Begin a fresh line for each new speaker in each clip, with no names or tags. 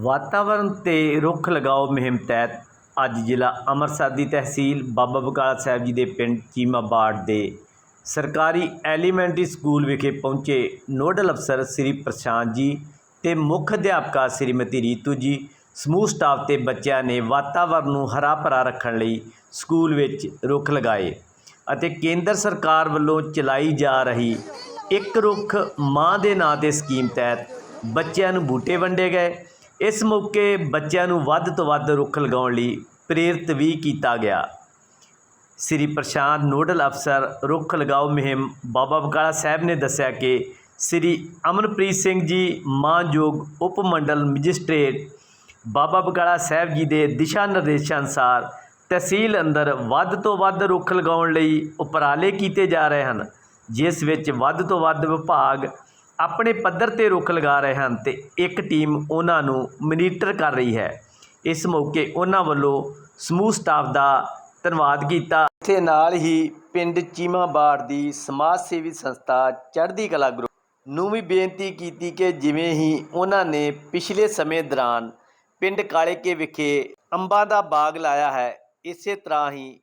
ਵਾਤਾਵਰਣ ਤੇ ਰੁੱਖ ਲਗਾਓ ਮੁਹਿੰਮ ਤਹਿਤ ਅੱਜ ਜ਼ਿਲ੍ਹਾ ਅੰਮ੍ਰਿਤਸਰ ਦੀ ਤਹਿਸੀਲ ਬਾਬਾ ਬਕਾਲਾ ਸਾਹਿਬ ਜੀ ਦੇ ਪਿੰਡ ਚੀਮਾਬਾੜ ਦੇ ਸਰਕਾਰੀ ਐਲੀਮੈਂਟਰੀ ਸਕੂਲ ਵਿਖੇ ਪਹੁੰਚੇ ਨੋਡਲ ਅਫਸਰ ਸ੍ਰੀ ਪ੍ਰਸ਼ਾਂਤ ਜੀ ਤੇ ਮੁੱਖ ਅਧਿਆਪਕਾ ਸ੍ਰੀਮਤੀ ਰੀਤੂ ਜੀ, ਸਮੂਹ ਸਟਾਫ ਤੇ ਬੱਚਿਆਂ ਨੇ ਵਾਤਾਵਰਣ ਨੂੰ ਹਰਾ ਭਰਾ ਰੱਖਣ ਲਈ ਸਕੂਲ ਵਿੱਚ ਰੁੱਖ ਲਗਾਏ ਅਤੇ ਕੇਂਦਰ ਸਰਕਾਰ ਵੱਲੋਂ ਚਲਾਈ ਜਾ ਰਹੀ ਇੱਕ ਰੁੱਖ ਮਾਂ ਦੇ ਨਾਂ ਤੇ ਸਕੀਮ ਤਹਿਤ ਬੱਚਿਆਂ ਨੂੰ ਬੂਟੇ ਵੰਡੇ ਗਏ। ਇਸ ਮੌਕੇ ਬੱਚਿਆਂ ਨੂੰ ਵੱਧ ਤੋਂ ਵੱਧ ਰੁੱਖ ਲਗਾਉਣ ਲਈ ਪ੍ਰੇਰਿਤ ਵੀ ਕੀਤਾ ਗਿਆ। ਸ੍ਰੀ ਪ੍ਰਸ਼ਾਂਤ ਨੋਡਲ ਅਫਸਰ ਰੁੱਖ ਲਗਾਓ ਮੁਹਿੰਮ ਬਾਬਾ ਬਕਾਲਾ ਸਾਹਿਬ ਨੇ ਦੱਸਿਆ ਕਿ ਸ੍ਰੀ ਅਮਨਪ੍ਰੀਤ ਸਿੰਘ ਜੀ, ਮਾਨਯੋਗ ਉਪ ਮੰਡਲ ਮੈਜਿਸਟ੍ਰੇਟ ਬਾਬਾ ਬਕਾਲਾ ਸਾਹਿਬ ਜੀ ਦੇ ਦਿਸ਼ਾ ਨਿਰਦੇਸ਼ਾਂ ਅਨੁਸਾਰ ਤਹਿਸੀਲ ਅੰਦਰ ਵੱਧ ਤੋਂ ਵੱਧ ਰੁੱਖ ਲਗਾਉਣ ਲਈ ਉਪਰਾਲੇ ਕੀਤੇ ਜਾ ਰਹੇ ਹਨ, ਜਿਸ ਵਿੱਚ ਵੱਧ ਤੋਂ ਵੱਧ ਵਿਭਾਗ ਆਪਣੇ ਪੱਧਰ ਤੇ ਰੁੱਖ ਲਗਾ ਰਹੇ ਹਨ ਤੇ ਇੱਕ ਟੀਮ ਉਹਨਾਂ ਨੂੰ ਮਨੀਟਰ ਕਰ ਰਹੀ ਹੈ। ਇਸ ਮੌਕੇ ਉਹਨਾਂ ਵੱਲੋਂ ਸਮੂਹ ਸਟਾਫ ਦਾ ਧੰਨਵਾਦ ਕੀਤਾ। ਇੱਥੇ ਨਾਲ ਹੀ ਪਿੰਡ ਚੀਮਾਬਾੜ ਦੀ ਸਮਾਜ ਸੇਵੀ ਸੰਸਥਾ ਚੜ੍ਹਦੀ ਕਲਾ ਗਰੁੱਪ ਨੂੰ ਵੀ ਬੇਨਤੀ ਕੀਤੀ ਕਿ ਜਿਵੇਂ ਹੀ ਉਹਨਾਂ ਨੇ ਪਿਛਲੇ ਸਮੇਂ ਦੌਰਾਨ ਪਿੰਡ ਕਾਲੇਕੇ ਵਿਖੇ ਅੰਬਾਂ ਦਾ ਬਾਗ ਲਾਇਆ ਹੈ, ਇਸੇ ਤਰ੍ਹਾਂ ਹੀ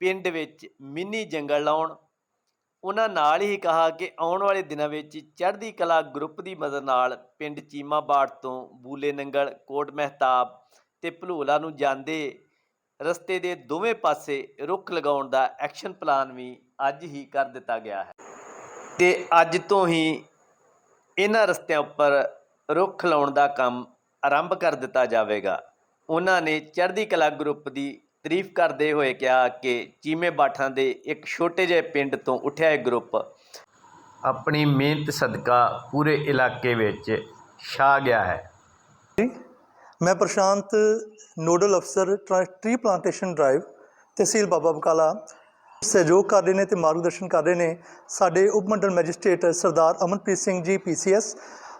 ਪਿੰਡ ਵਿੱਚ ਮਿੰਨੀ ਜੰਗਲ ਲਾਉਣ ਉਹਨਾਂ ਨਾਲ ਹੀ ਕਿਹਾ ਕਿ ਆਉਣ ਵਾਲੇ ਦਿਨਾਂ ਵਿੱਚ ਚੜ੍ਹਦੀ ਕਲਾ ਗਰੁੱਪ ਦੀ ਮਦਦ ਨਾਲ ਪਿੰਡ ਚੀਮਾਬਾੜ ਤੋਂ ਬੂਲੇ ਨੰਗਲ, ਕੋਟ ਮਹਿਤਾਬ ਤੇ ਭਲੂਲਾ ਨੂੰ ਜਾਂਦੇ ਰਸਤੇ ਦੇ ਦੋਵੇਂ ਪਾਸੇ ਰੁੱਖ ਲਗਾਉਣ ਦਾ ਐਕਸ਼ਨ ਪਲਾਨ ਵੀ ਅੱਜ ਹੀ ਕਰ ਦਿੱਤਾ ਗਿਆ ਹੈ। ਤੇ ਅੱਜ ਤੋਂ ਹੀ ਇਹਨਾਂ ਰਸਤਿਆਂ ਉੱਪਰ ਰੁੱਖ ਲਾਉਣ ਦਾ ਕੰਮ ਆਰੰਭ ਕਰ ਦਿੱਤਾ ਜਾਵੇਗਾ। ਉਹਨਾਂ ਨੇ ਚੜ੍ਹਦੀ ਕਲਾ ਗਰੁੱਪ ਦੀ ਤਾਰੀਫ ਕਰਦੇ ਹੋਏ ਕਿਹਾ ਕਿ ਚੀਮੇ ਬਾਠਾਂ ਦੇ ਇੱਕ ਛੋਟੇ ਜਿਹੇ ਪਿੰਡ ਤੋਂ ਉੱਠਿਆ ਇਹ ਗਰੁੱਪ। ਆਪਣੀ ਮਿਹਨਤ ਸਦਕਾ ਪੂਰੇ ਇਲਾਕੇ ਵਿੱਚ ਛਾ ਗਿਆ ਹੈ।
ਮੈਂ ਪ੍ਰਸ਼ਾਂਤ ਨੋਡਲ ਅਫਸਰ ਟਰਾ- tree plantation drive tehsil Baba Bakala. ਸਹਿਯੋਗ ਕਰ ਰਹੇ ਨੇ ਤੇ ਮਾਰਗਦਰਸ਼ਨ ਕਰ ਰਹੇ ਨੇ ਸਾਡੇ ਉਪ ਮੰਡਲ ਮੈਜਿਸਟ੍ਰੇਟ ਸਰਦਾਰ ਅਮਨਪ੍ਰੀਤ ਸਿੰਘ ਜੀ ਪੀਸੀਐਸ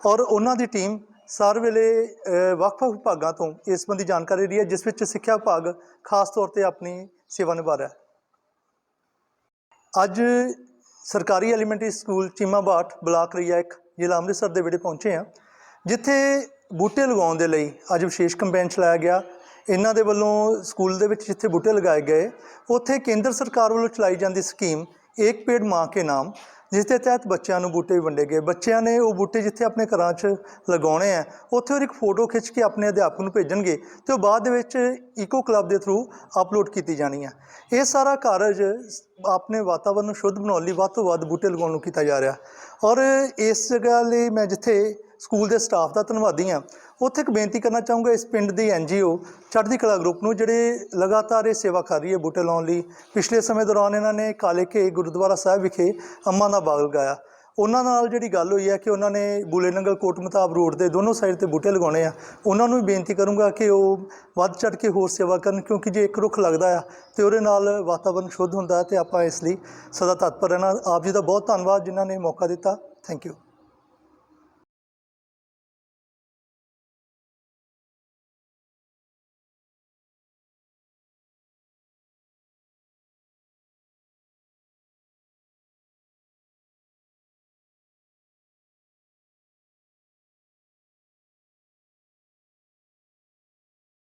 ਔਰ ਉਹਨਾਂ ਦੀ ਟੀਮ ਸਾਰ ਵੇਲੇ ਵੱਖ-ਵੱਖ ਵਿਭਾਗਾਂ ਤੋਂ ਇਸ ਸੰਬੰਧੀ ਜਾਣਕਾਰੀ ਰਹੀ ਹੈ, ਜਿਸ ਵਿੱਚ ਸਿੱਖਿਆ ਵਿਭਾਗ ਖਾਸ ਤੌਰ ਤੇ ਆਪਣੀ ਸੇਵਾ ਨਿਭਾ ਰਿਹਾ ਹੈ। ਅੱਜ ਸਰਕਾਰੀ elementary school Cheemabath block Raiya ਇੱਕ ਜ਼ਿਲ੍ਹਾ ਅੰਮ੍ਰਿਤਸਰ ਦੇ ਵਿੜੇ ਪਹੁੰਚੇ ਹਾਂ, ਜਿੱਥੇ ਬੂਟੇ ਲਗਾਉਣ ਦੇ ਲਈ ਅੱਜ ਵਿਸ਼ੇਸ਼ ਕੰਪੇਨ ਚਲਾਇਆ ਗਿਆ। ਇਹਨਾਂ ਦੇ ਵੱਲੋਂ ਸਕੂਲ ਦੇ ਵਿੱਚ ਜਿੱਥੇ ਬੂਟੇ ਲਗਾਏ ਗਏ, ਉੱਥੇ ਕੇਂਦਰ ਸਰਕਾਰ ਵੱਲੋਂ ਚਲਾਈ ਜਾਂਦੀ ਸਕੀਮ ਏਕ ਪੇੜ ਮਾਂ ਕੇ ਨਾਮ ਜਿਸ ਦੇ ਤਹਿਤ ਬੱਚਿਆਂ ਨੂੰ ਬੂਟੇ ਵੀ ਵੰਡੇ ਗਏ। ਬੱਚਿਆਂ ਨੇ ਉਹ ਬੂਟੇ ਜਿੱਥੇ ਆਪਣੇ ਘਰਾਂ 'ਚ ਲਗਾਉਣੇ ਆ, ਉੱਥੇ ਉਹ ਇੱਕ ਫੋਟੋ ਖਿੱਚ ਕੇ ਆਪਣੇ ਅਧਿਆਪਕ ਨੂੰ ਭੇਜਣਗੇ ਤੇ ਉਹ ਬਾਅਦ ਦੇ ਵਿੱਚ ਈਕੋ ਕਲੱਬ ਦੇ ਥਰੂ ਅਪਲੋਡ ਕੀਤੀ ਜਾਣੀ ਆ। ਇਹ ਸਾਰਾ ਕਾਰਜ ਆਪਣੇ ਵਾਤਾਵਰਨ ਨੂੰ ਸ਼ੁੱਧ ਬਣਾਉਣ ਲਈ ਵੱਧ ਤੋਂ ਵੱਧ ਬੂਟੇ ਲਗਾਉਣ ਨੂੰ ਕੀਤਾ ਜਾ ਰਿਹਾ। ਔਰ ਇਸ ਜਗ੍ਹਾ ਲਈ ਮੈਂ ਜਿੱਥੇ ਸਕੂਲ ਦੇ ਸਟਾਫ ਦਾ ਧੰਨਵਾਦੀ ਹਾਂ। ਉੱਥੇ ਇੱਕ ਬੇਨਤੀ ਕਰਨਾ ਚਾਹੂੰਗਾ, ਇਸ ਪਿੰਡ ਦੀ ਐਨਜੀਓ ਚੜ੍ਹਦੀ ਕਲਾ ਗਰੁੱਪ ਨੂੰ, ਜਿਹੜੇ ਲਗਾਤਾਰ ਇਹ ਸੇਵਾ ਕਰ ਰਹੀ ਹੈ ਬੂਟੇ ਲਾਉਣ ਲਈ। ਪਿਛਲੇ ਸਮੇਂ ਦੌਰਾਨ ਇਹਨਾਂ ਨੇ ਕਾਲੇ ਕੇ ਗੁਰਦੁਆਰਾ ਸਾਹਿਬ ਵਿਖੇ ਅੰਮਾਂ ਦਾ ਬਾਗ ਲਗਾਇਆ। ਉਹਨਾਂ ਨਾਲ ਜਿਹੜੀ ਗੱਲ ਹੋਈ ਹੈ ਕਿ ਉਹਨਾਂ ਨੇ ਬੂਲੇ ਨੰਗਲ ਕੋਟ ਮਤਾਬ ਰੋਡ ਦੇ ਦੋਨੋਂ ਸਾਈਡ ਤੇ ਬੂਟੇ ਲਗਾਉਣੇ ਆ। ਉਹਨਾਂ ਨੂੰ ਵੀ ਬੇਨਤੀ ਕਰੂੰਗਾ ਕਿ ਉਹ ਵੱਧ ਚੜ੍ਹ ਕੇ ਹੋਰ ਸੇਵਾ ਕਰਨ, ਕਿਉਂਕਿ ਜੇ ਇੱਕ ਰੁੱਖ ਲੱਗਦਾ ਆ ਤੇ ਉਹਦੇ ਨਾਲ ਵਾਤਾਵਰਨ ਸ਼ੁੱਧ ਹੁੰਦਾ ਹੈ ਤੇ ਆਪਾਂ ਇਸ ਲਈ ਸਦਾ ਤਤਪਰ ਰਹਿਣਾ। ਆਪ ਜੀ ਦਾ ਬਹੁਤ ਧੰਨਵਾਦ, ਜਿਨ੍ਹਾਂ ਨੇ ਮੌਕਾ ਦਿੱਤਾ। Thank you.